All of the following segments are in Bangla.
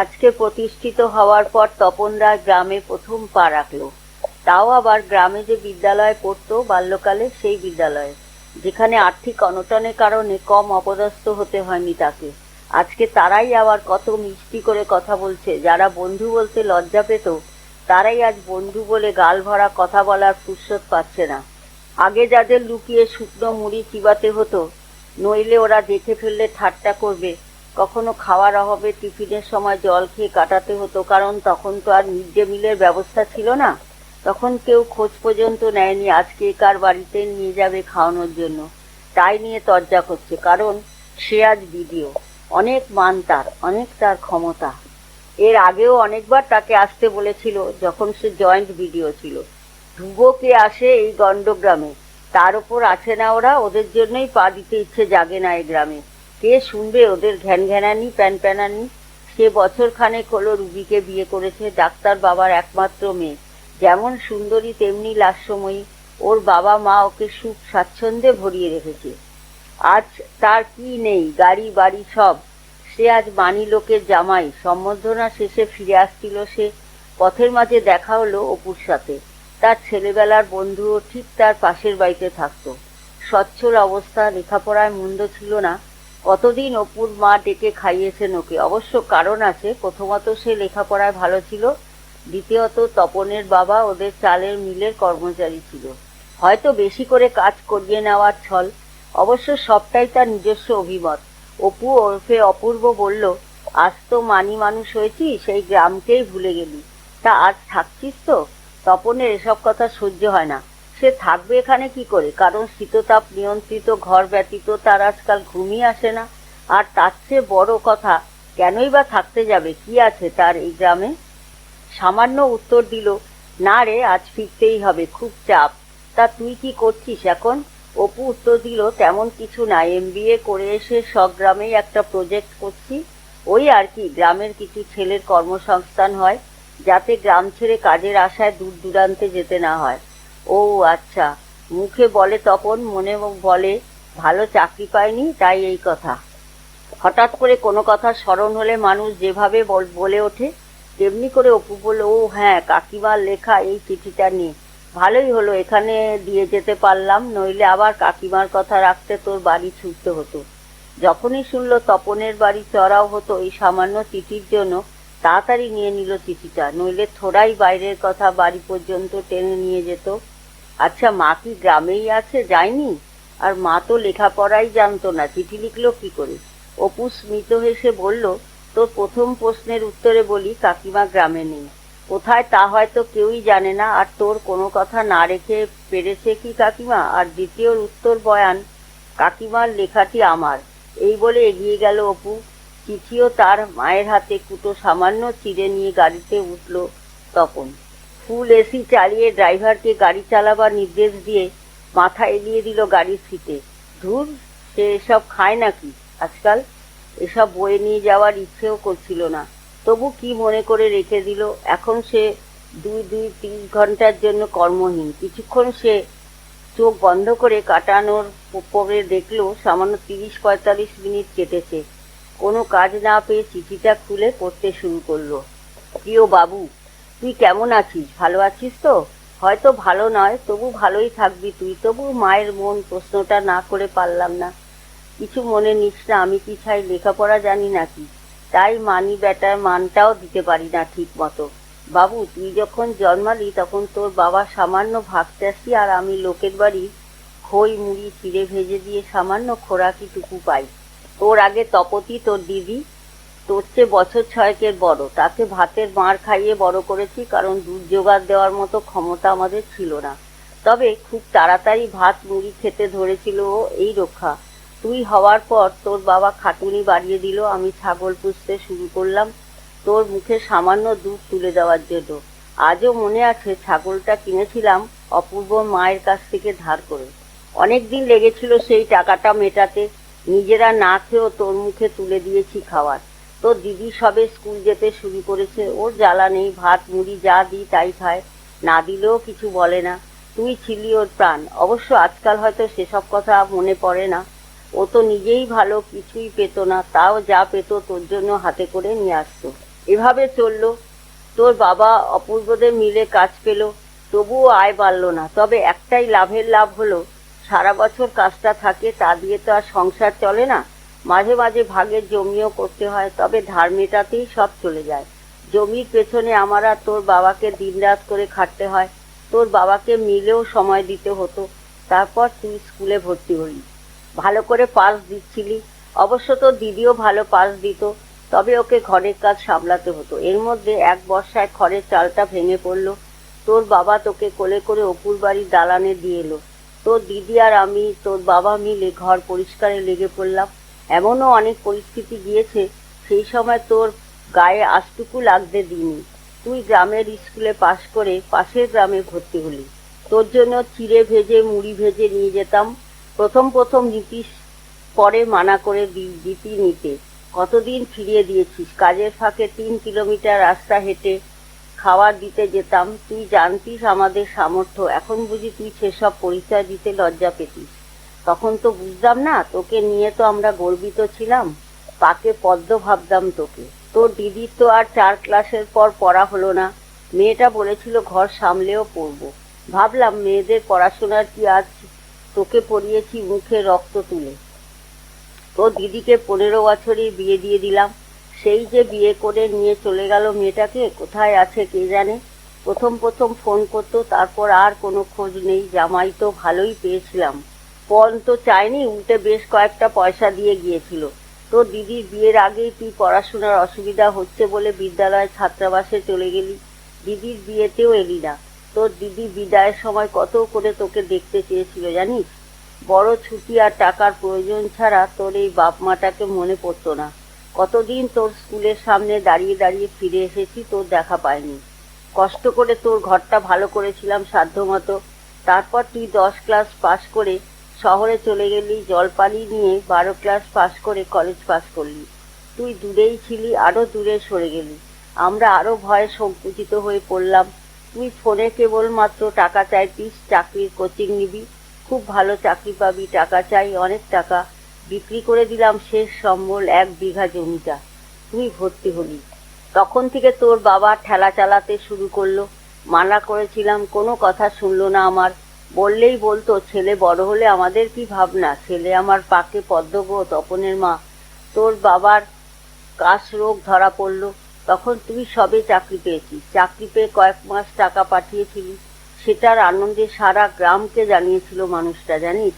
আজকে প্রতিষ্ঠিত হওয়ার পর তপন রায় গ্রামে প্রথম পা রাখল। তাও আবার গ্রামে যে বিদ্যালয়ে পড়তো বাল্যকালে, সেই বিদ্যালয়ে, যেখানে আর্থিক অনটনের কারণে কম অপদস্থ হতে হয়নি তাকে। আজকে তারাই আবার কত মিষ্টি করে কথা বলছে। যারা বন্ধু বলতে লজ্জা পেত, তারাই আজ বন্ধু বলে গাল ভরা কথা বলার ফুরসত পাচ্ছে না। আগে যাদের লুকিয়ে শুকনো মুড়ি চিবাতে হতো, নইলে ওরা দেখে ফেললে ঠাট্টা করবে কখনো খাওয়ার অভাবে টিফিনের সময় জল খেয়ে কাটাতে হতো, কারণ তখন তো আর মিড ডে মিলের ব্যবস্থা ছিল না। তখন কেউ খোঁজ পর্যন্ত নেয়নি আজকে কার বাড়িতে নিয়ে যাবে খাওয়ানোর জন্য। তাই নিয়ে তর্জা করছে, কারণ সে আজ বিডিও। অনেক মান তার, অনেক তার ক্ষমতা। এর আগেও অনেকবার তাকে আসতে বলেছিল যখন সে জয়েন্ট ভিডিও ছিল। কে আসে এই গণ্ডগ্রামে? তার উপর আছে না ওরা? ওদের জন্যই পা দিতে ইচ্ছে জাগে না এই গ্রামে। কে শুনবে ওদের ঘ্যান ঘ্যানানি প্যান প্যানানি সে বছর খানেক হলো রুবিকে বিয়ে করেছে ডাক্তার বাবার একমাত্র মেয়ে। যেমন সুন্দরী, তেমনি লাস্যময়ী। ওর বাবা মা ওকে সুখ স্বাচ্ছন্দ্যে ভরিয়ে রেখেছে। আজ তার কি নেই, গাড়ি, বাড়ি সব। সে আজ মানি লোকের জামাই। সম্বর্ধনা শেষে ফিরে আসছিল সে। পথের মাঝে দেখা হলো অপুর সাথে। তার ছেলেবেলার বন্ধুও ঠিক তার পাশের বাড়িতে থাকতো। সচ্ছল অবস্থা, লেখাপড়ায় মন্দ ছিল না। কতদিন অপুর মা ডেকে খাইয়েছেন ওকে? অবশ্য কারণ আছে, প্রথমত সে লেখাপড়ায় ভালো ছিল, দ্বিতীয়ত তপনের বাবা ওদের চালের মিলের কর্মচারী ছিল। হয়তো বেশি করে কাজ করিয়ে নেওয়ার ছল, অবশ্য সবটাই তার নিজস্ব অভিমত। অপু ওরফে অপূর্ব বলল, আজ তো মানি মানুষ হয়েছি, সেই গ্রামকেই ভুলে গেলি। তা আজ থাকছিস তো? তপনের এসব কথা সহ্য হয় না। সে থাকবে এখানে কি করে? কারণ শীততাপ নিয়ন্ত্রিত, ঘর ব্যতীত তার আজকাল ঘুমই আসে না। আর তার চেয়ে বড় কথা, কেনই বা থাকতে যাবে? কি আছে তার এই গ্রামে? সামান্য উত্তর দিল, না রে, আজ ফিরতেই হবে, খুব চাপ। তা তুই কি করছিস এখন? অপু উত্তর দিল, তেমন কিছু না, এমবিএ করে এসে সব গ্রামেই একটা প্রজেক্ট করছি। ওই আর কি, গ্রামের কিছু ছেলের কর্মসংস্থান হয়, যাতে গ্রাম ছেড়ে কাজের আশায় দূর দূরান্তে যেতে না হয়। ও আচ্ছা মুখে বলে তপন মনে বলে, ভালো চাকরি পায়নি তাই এই কথা। হঠাৎ করে কোনো কথা স্মরণ হলে মানুষ যেভাবে বলে ওঠে, তেমনি করে অপু বলল ও হ্যাঁ কাকিমার লেখা এই চিঠিটা নিয়ে ভালোই হলো, এখানে দিয়ে যেতে পারলাম, নইলে আবার কাকিমার কথা রাখতে তোর বাড়ি ছুটতে হতো। যখনই শুনলো তপনের বাড়ি চড়াও হতো এই সামান্য চিঠির জন্য, তাড়াতাড়ি নিয়ে নিল চিঠিটা, নইলে থোড়াই বাইরের কথা বাড়ি পর্যন্ত টেনে নিয়ে যেত। আচ্ছা মা কি গ্রামেই আছে? যায়নি? আর মা তো লেখাপড়াই জানতো না, চিঠি লিখলো কি করে? অপু স্মিত হেসে বলল, তোর প্রথম প্রশ্নের উত্তরে বলি, কাকিমা গ্রামে নেই। কোথায় তা হয়তো কেউই জানে না, আর তোর কোনো কথা না রেখে পেরেছে কি কাকিমা? আর দ্বিতীয়র উত্তর বয়ান, কাকিমার লেখাটি আমার। এই বলে এগিয়ে গেল অপু। চিঠিও তার মায়ের হাতে কুটো সামান্য চিড়ে নিয়ে গাড়িতে উঠল তখন। ফুল এসি চালিয়ে ড্রাইভারকে গাড়ি চালাবার নির্দেশ দিয়ে মাথা এলিয়ে দিল গাড়ির সিটে। ধুর, সে এসব খায় নাকি? আজকাল এসব বয়ে নিয়ে যাওয়ার ইচ্ছেও করছিল না। তবু কি মনে করে রেখে দিল? এখন সে দুই দুই, তিন ঘণ্টার জন্য কর্মহীন। কিছুক্ষণ সে চোখ বন্ধ করে কাটানোর পরে দেখল, সামান্য তিরিশ, পঁয়তাল্লিশ মিনিট কেটেছে। কোনো কাজ না পেয়ে চিঠিটা খুলে পড়তে শুরু করল। প্রিয় বাবু তুই কেমন আছিস? ভালো আছিস তো? হয়তো ভালো নয়, তবু ভালোই থাকবি তুই। তবু মায়ের মন, প্রশ্নটা না করে পারলাম না। কিছু মনে নিস না, আমি কি চাই লেখাপড়া জানি নাকি? তাই মানি ব্যাটার, মানটাও দিতে পারি না ঠিক মতো বাবু, তুই যখন জন্মালি, তখন তোর বাবা সামান্য ভাগ চাষি আর আমি লোকের বাড়ি খই, মুড়ি, চিড়ে ভেজে দিয়ে সামান্য খোরাকিটুকু পাই। তোর আগে তপতি, তোর দিদি তোর চেয়ে বছর ছয়েকের বড়। তাকে ভাতের মার খাইয়ে বড় করেছি কারণ দুধ জোগাড় দেওয়ার মতো ক্ষমতা আমাদের ছিল না। তবে খুব তাড়াতাড়ি ভাত মুড়ি খেতে ধরেছিল ও এই রক্ষা। তুই হওয়ার পর তোর বাবা খাটুনি বাড়িয়ে দিল, আমি ছাগল পুষতে শুরু করলাম তোর মুখে সামান্য দুধ তুলে দেওয়ার জন্য। আজও মনে আছে ছাগলটা কিনেছিলাম অপূর্ব মায়ের কাছ থেকে ধার করে। অনেক দিন লেগেছিল সেই টাকাটা মেটাতে। নিজেরা না খেয়েও তোর মুখে তুলে দিয়েছি খাবার তোর দিদি সবে স্কুল যেতে শুরু করেছে। ওর জ্বালা নেই, ভাত, মুড়ি, যা দিই তাই খায়। না দিলেও কিছু বলে না। তুই ছিলি ওর প্রাণ। অবশ্য আজকাল হয়তো সেসব কথা মনে পড়ে না। ও তো নিজেই ভালো, কিছুই পেত না। তাও যা পেত তোর জন্য হাতে করে নিয়ে আসতো। এভাবে চলল। তোর বাবা অপূর্বদের মিলে কাজ পেল। তবুও আয় বাড়লো না। তবে একটাই লাভের লাভ হলো, সারা বছর কাজটা থাকে তা দিয়ে তো আর সংসার চলে না। মাঝে মাঝে ভাগের জমিও করতে হয়, তবে ধার মেটাতেই সব চলে যায়। জমির পেছনে আমার আর তোর বাবাকে দিনরাত করে খাটতে হয়। তোর বাবাকে মিলেও সময় দিতে হতো। তারপর তুই স্কুলে ভর্তি হলি। ভালো করে পাস দিচ্ছিলি। অবশ্য তোর দিদিও ভালো পাস দিত, তবে ওকে ঘরের কাজ সামলাতে হতো। এর মধ্যে এক বর্ষায় খড়ের চালটা ভেঙে পড়ল। তোর বাবা তোকে কোলে করে অপুর বাড়ির দালানে দিয়ে এলো। তোর দিদি আর আমি, তোর বাবা মিলে ঘর পরিষ্কারে লেগে পড়লাম। এমনও অনেক পরিস্থিতি গিয়েছে, সেই সময় তোর গায়ে আশটুকু লাগতে দিইনি। তুই গ্রামের স্কুলে পাশ করে পাশের গ্রামে ভর্তি হলি। তোর জন্য চিড়ে ভেজে, মুড়ি ভেজে নিয়ে যেতাম। প্রথম প্রথম নীতিশ পরে মানা করে দিতি নিতে। কতদিন ফিরিয়ে দিয়েছিস? কাজের ফাঁকে তিন কিলোমিটার রাস্তা হেঁটে খাবার দিতে যেতাম। তুই জানতিস আমাদের সামর্থ্য। এখন বুঝি তুই সেসব পরিচয় দিতে লজ্জা পেতিস। তখন তো বুঝতাম না, তোকে নিয়ে তো আমরা গর্বিত ছিলাম। পাকে পদ্ম ভাবতাম তোকে। তোর দিদির তো আর চার ক্লাসের পর পড়া হলো না। মেয়েটা বলেছিল ঘর সামলেও পড়ব। ভাবলাম মেয়েদের পড়াশোনার কি আজ তোকে পড়িয়েছি মুখে রক্ত তুলে। তোর দিদিকে পনেরো বছরই বিয়ে দিয়ে দিলাম। সেই যে বিয়ে করে নিয়ে চলে গেল মেয়েটাকে, কোথায় আছে কে জানে? প্রথম প্রথম ফোন করতো, তারপর আর কোনো খোঁজ নেই। জামাই তো ভালোই পেয়েছিলাম। পণ তো চাইনি, উল্টে বেশ কয়েকটা পয়সা দিয়ে গিয়েছিল। তোর দিদির বিয়ের আগেই তুই পড়াশোনার অসুবিধা হচ্ছে বলে বিদ্যালয়ে ছাত্রাবাসে চলে গেলি। দিদির বিয়েতেও এলি না। তোর দিদি বিদায়ের সময় কত করে তোকে দেখতে চেয়েছিল জানিস? বড় ছুটি আর টাকার প্রয়োজন ছাড়া তোর এই বাপ মাটাকে মনে পড়তো না। কতদিন তোর স্কুলের সামনে দাঁড়িয়ে দাঁড়িয়ে ফিরে এসেছি তোর দেখা পাইনি। কষ্ট করে তোর ঘরটা ভালো করেছিলাম সাধ্যমতো। তারপর তুই দশ ক্লাস পাশ করে শহরে চলে গেলি জলপালি নিয়ে বারো ক্লাস পাশ করে কলেজ পাশ করলি। তুই দূরেই ছিলি, আরও দূরে সরে গেলি। আমরা আরও ভয়ে সংকুচিত হয়ে পড়লাম। তুই ফোনে কেবলমাত্র টাকা চাইতিস, চাকরির কোচিং নিবি। খুব ভালো চাকরি পাবি, টাকা চাই, অনেক টাকা। বিক্রি করে দিলাম শেষ সম্বল এক বিঘা জমিটা। তুই ভর্তি হলি। তখন থেকে তোর বাবা ঠেলা চালাতে শুরু করল। মানা করেছিলাম, কোনো কথা শুনলো না আমার। বললেই বলতো, ছেলে বড় হলে আমাদের কি ভাবনা? ছেলে আমার পাকে পদ্মগো তপনের মা। তোর বাবার কাশ রোগ ধরা পড়ল। তখন তুই সবে চাকরি পেয়েছিস। চাকরি পেয়ে কয়েক মাস টাকা পাঠিয়েছিলি। সেটার আনন্দে সারা গ্রামকে জানিয়েছিল মানুষটা, জানিস?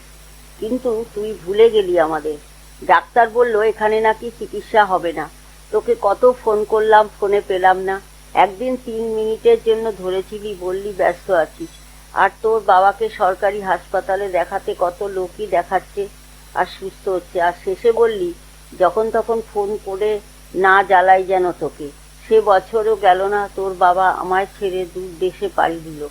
কিন্তু তুই ভুলে গেলি আমাদের। ডাক্তার বলল, এখানে নাকি চিকিৎসা হবে না। তোকে কত ফোন করলাম, ফোনে পেলাম না। একদিন তিন মিনিটের জন্য ধরেছিলি, বললি ব্যস্ত আছিস। আর তোর বাবাকে সরকারি হাসপাতালে দেখাতে কত লোকই দেখাচ্ছে আর সুস্থ হচ্ছে। আর শেষে বললি, যখন তখন ফোন করে না জ্বালাই যেন তোকে। সে বছরও গেল না, তোর বাবা আমায় ছেড়ে দূর দেশে পাড়ি দিল।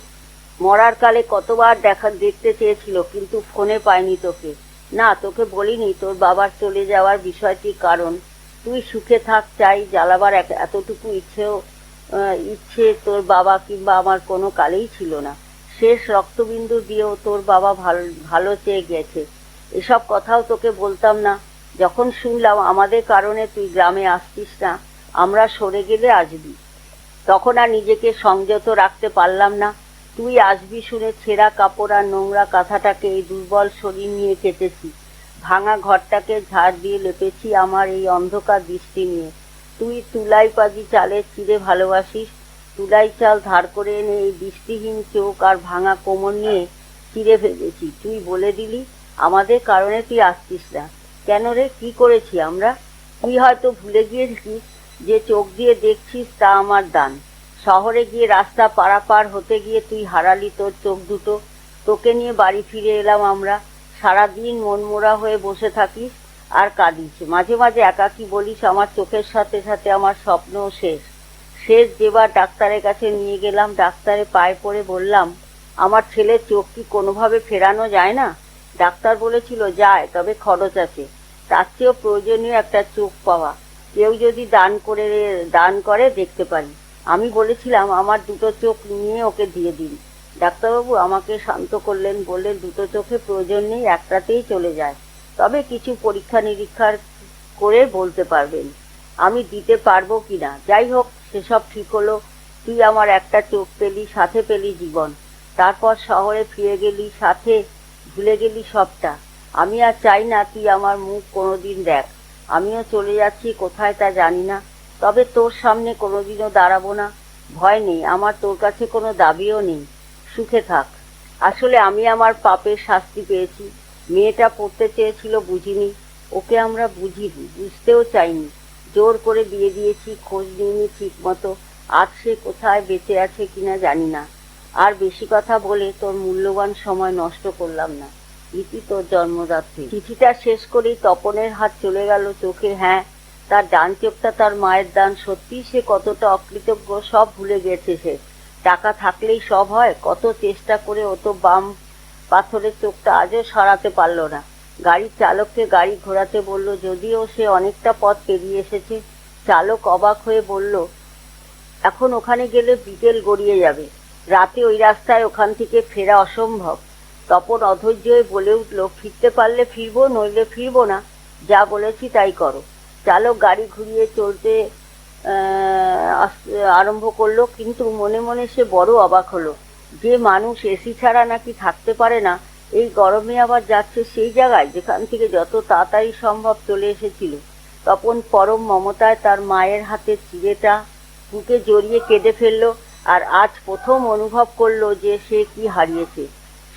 মরার কালে কতবার দেখা, দেখতে চেয়েছিল, কিন্তু ফোনে পায়নি তোকে। না, তোকে বলিনি, তোর বাবার চলে যাওয়ার বিষয়টি কারণ। তুই সুখে থাক, চাই, জ্বালাবার এতটুকু ইচ্ছেও ইচ্ছে তোর বাবা কিংবা আমার কোনো কালেই ছিল না। শেষ রক্তবিন্দু দিয়েও তোর বাবা ভালো ভালো চেয়ে গেছে। এসব কথাও তোকে বলতাম না। যখন শুনলাম আমাদের কারণে তুই গ্রামে আসতিস না, আমরা সরে গেলে আসবি। তখন আর নিজেকে সংযত রাখতে পারলাম না। তুই আসবি শুনে ছেঁড়া কাপড় আর নোংরা কাঁথাটাকে এই দুর্বল শরীর নিয়ে কেটেছি। ভাঙা ঘরটাকে ঝাড় দিয়ে লেপেছি আমার এই অন্ধকার দৃষ্টি নিয়ে। তুই তুলাই পাজি চালের চিড়ে ভালোবাসিস তুলাই চাল ধার করে এনে এই দৃষ্টিহীন চোখ আর ভাঙা কোমর নিয়ে চিড়ে ফেলেছি। তুই বলে দিলি, আমাদের কারণে তুই আসতিস না। কেন রে, কি করেছি আমরা? তুই হয়তো ভুলে গিয়েছিস যে চোখ দিয়ে দেখছিস তা আমার দান। শহরে গিয়ে রাস্তা পারাপার হতে গিয়ে তুই হারালি তোর চোখ দুটো। তোকে নিয়ে বাড়ি ফিরে এলাম আমরা। সারাদিন মনমোরা হয়ে বসে থাকিস আর কাঁদিস। মাঝে মাঝে একাকি বলিস, আমার চোখের সাথে সাথে আমার স্বপ্নও শেষ। শেষ যেবার ডাক্তারের কাছে নিয়ে গেলাম, ডাক্তারের পায়ে পড়ে বললাম, আমার ছেলের চোখ কি কোনোভাবে ফেরানো যায় না? ডাক্তার বলেছিল, যায়, তবে খরচ আছে। তার চেয়েও প্রয়োজনীয় একটা চোখ পাওয়া। কেউ যদি দান করে দান করে, দেখতে পারি। আমি বলেছিলাম, আমার দুটো চোখ নিয়ে ওকে দিয়ে দিন। ডাক্তারবাবু আমাকে শান্ত করলেন, বললেন, দুটো চোখে প্রয়োজন নেই, একটাতেই চলে যায়। তবে কিছু পরীক্ষা নিরীক্ষার করে বলতে পারবেন। আমি দিতে পারব কিনা? যাই হোক সেসব ঠিক হলো। তুই আমার একটা চোখ পেলি, সাথে পেলি জীবন। তারপর শহরে ফিরে গেলি, সাথে ভুলে গেলি সবটা। আমি আর চাই না তুই আমার মুখ কোনোদিন দেখ। আমিও চলে যাচ্ছি, কোথায় তা জানি না। তবে তোর সামনে কোনোদিনও দাঁড়াবো না। ভয় নেই, আমার তোর কাছে কোনো দাবিও নেই। সুখে থাক। আসলে আমি আমার পাপের শাস্তি পেয়েছি। মেয়েটা পড়তে চেয়েছিল বুঝিনি। ওকে আমরা বুঝিনি, বুঝতেও চাইনি। জোর করে বিয়ে দিয়েছি, খোঁজ নিইনি ঠিক মতো। আজ সে কোথায়, বেঁচে আছে কিনা জানি না। আর বেশি কথা বলে তোর মূল্যবান সময় নষ্ট করলাম না। ইতি তোর জন্মদাত্রী। চিঠিটা শেষ করেই তপনের হাত চলে গেল চোখে। হ্যাঁ তার ডান চোখটা তার মায়ের দান সত্যি সে কতটা অকৃতজ্ঞ, সব ভুলে গেছে সে। টাকা থাকলেই সব হয়, কত চেষ্টা করে ও তো বাম পাথরের চোখটা আজও সরাতে পারল না। গাড়ির চালককে গাড়ি ঘোরাতে বলল, যদিও সে অনেকটা পথ পেরিয়ে এসেছে। চালক অবাক হয়ে বলল, এখন ওখানে গেলে বিকেল গড়িয়ে যাবে। রাতে ওই রাস্তায় ওখান থেকে ফেরা অসম্ভব। তপন অধৈর্য হয়ে বলে উঠল, ফিরতে পারলে ফিরবো, নইলে ফিরবো না। যা বলেছি তাই করো। চালক গাড়ি ঘুরিয়ে চলতে আরম্ভ করল, কিন্তু মনে মনে সে বড় অবাক হলো। যে মানুষ এসি ছাড়া নাকি থাকতে পারে না এই গরমে আবার যাচ্ছে সেই জায়গায় যেখান থেকে যত তাড়াতাড়ি সম্ভব চলে এসেছিল। তপন পরম মমতায় তার মায়ের হাতে চিড়েটা বুকে জড়িয়ে কেঁদে ফেলল আর আজ প্রথম অনুভব করল যে সে কি হারিয়েছে।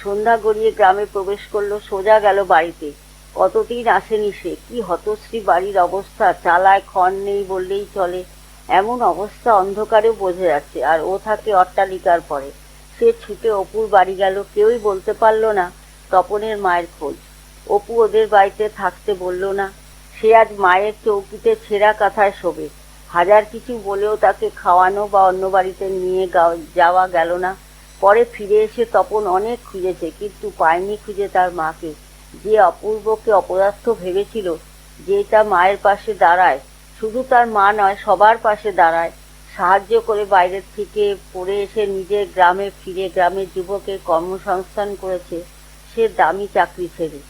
সন্ধ্যা গড়িয়ে গ্রামে প্রবেশ করল, সোজা গেল বাড়িতে। কতদিন আসেনি সে? কি হতশ্রী বাড়ির অবস্থা? চালায় ক্ষণ নেই বললেই চলে। এমন অবস্থা অন্ধকারেও বোঝা যাচ্ছে, আর ও থাকে অট্টালিকার পরে। সে ছুটে অপুর বাড়ি গেল, কেউই বলতে পারল না। তপনের মায়ের খোঁজ। অপু ওদের বাড়িতে থাকতে বলল না। সে আজ মায়ের চৌকিতে ছেঁড়া কাঁথায় শোবে। হাজার কিছু বলেও তাকে খাওয়ানো বা অন্য বাড়িতে নিয়ে যাওয়া গেল না। পরে ফিরে এসে তপন অনেক খুঁজেছে, কিন্তু পায়নি খুঁজে তার মাকে। যে অপূর্বকে অপদার্থ ভেবেছিল যে তা মায়ের পাশে দাঁড়ায়, শুধু তার মা নয়, সবার পাশে দাঁড়ায়। সাহায্য করে বাইরের থেকে পড়ে এসে নিজের গ্রামে ফিরে গ্রামের যুবকের কর্মসংস্থান করেছে। সে দামি চাকরি ছেড়ে।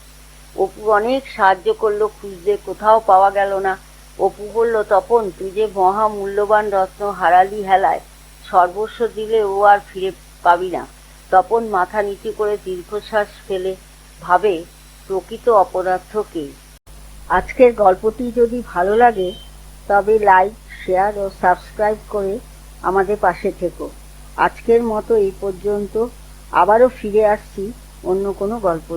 অপু অনেক সাহায্য করল, খুঁজতে কোথাও পাওয়া গেল না। অপু বলল, তপন, তুই যে মহা মূল্যবান রত্ন হারালি হেলায়, সর্বস্ব দিলে ও আর ফিরে পাবি না। তপন মাথা নিচু করে দীর্ঘশ্বাস ফেলে ভাবে, প্রকৃত অপদার্থ কে? আজকের গল্পটি যদি ভালো লাগে, তবে লাইক, শেয়ার ও সাবস্ক্রাইব করে আমাদের পাশে থেকো। আজকের মতো এই পর্যন্ত। আবারও ফিরে আসছি অন্য কোনো গল্প।